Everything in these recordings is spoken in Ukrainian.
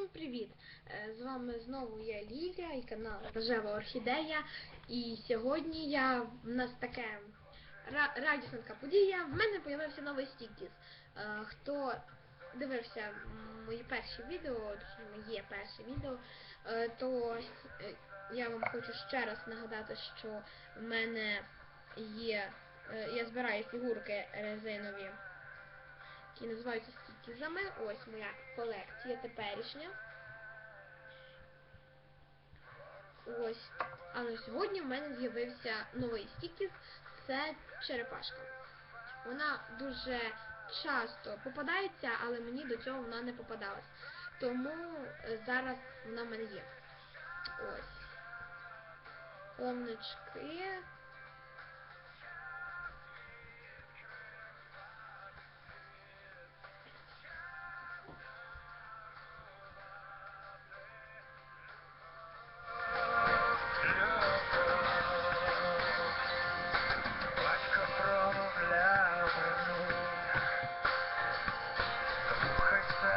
Всім привіт! Е, З вами знову я Лілія і канал Рожева Орхідея. І сьогодні я в нас таке ра- радісна така подія. В мене з'явився новий стікіс. Е, Хто дивився мої перші відео, моє перше відео, е, то я вам хочу ще раз нагадати, що в мене є. Я збираю фігурки резинові які називаються стікізами. Ось моя колекція теперішня. Ось. А на сьогодні в мене з'явився новий стікіз. Це черепашка. Вона дуже часто попадається, але мені до цього вона не попадалась. Тому е, зараз вона в мене є. Ось. Плавнички.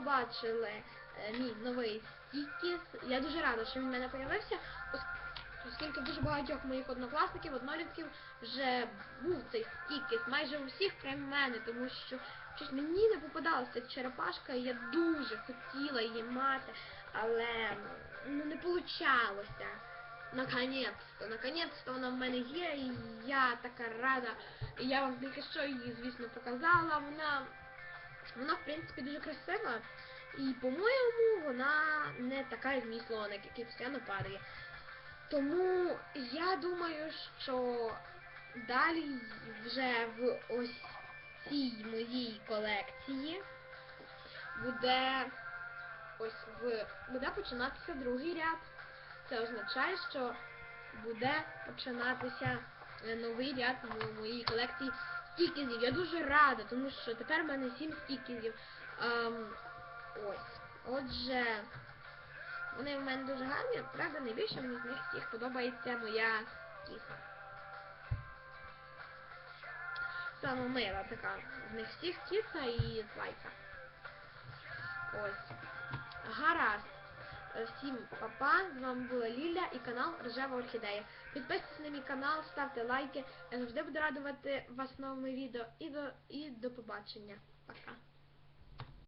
побачили е, мій новий стікіс. Я дуже рада, що він в мене з'явився, оскільки дуже багатьох моїх однокласників, однолітків вже був цей стікіс, майже у всіх крім мене, тому що щось мені не попадалася черепашка, і я дуже хотіла її мати, але ну, не вийшло. Наконець-то, наконець-то вона в мене є, і я така рада. І я вам тільки що її, звісно, показала. Вона вона, в принципі, дуже красива. І, по-моєму, вона не така, як мій слоник, який постійно падає. Тому я думаю, що далі вже в ось цій моїй колекції буде ось в буде починатися другий ряд. Це означає, що буде починатися новий ряд в моїй колекції стікізів. Я дуже рада, тому що тепер в мене сім стікізів. Ем, ось. Отже, вони в мене дуже гарні, правда, найбільше мені з них всіх подобається моя кіса. Саме мила така. З них всіх кіса і слайка. Ось. Гаразд. Всім папа, з вами була Ліля і канал Рожева Орхідея. Підписуйтесь на мій канал, ставте лайки. Я завжди буду радувати вас новими відео і до, і до побачення. Пока.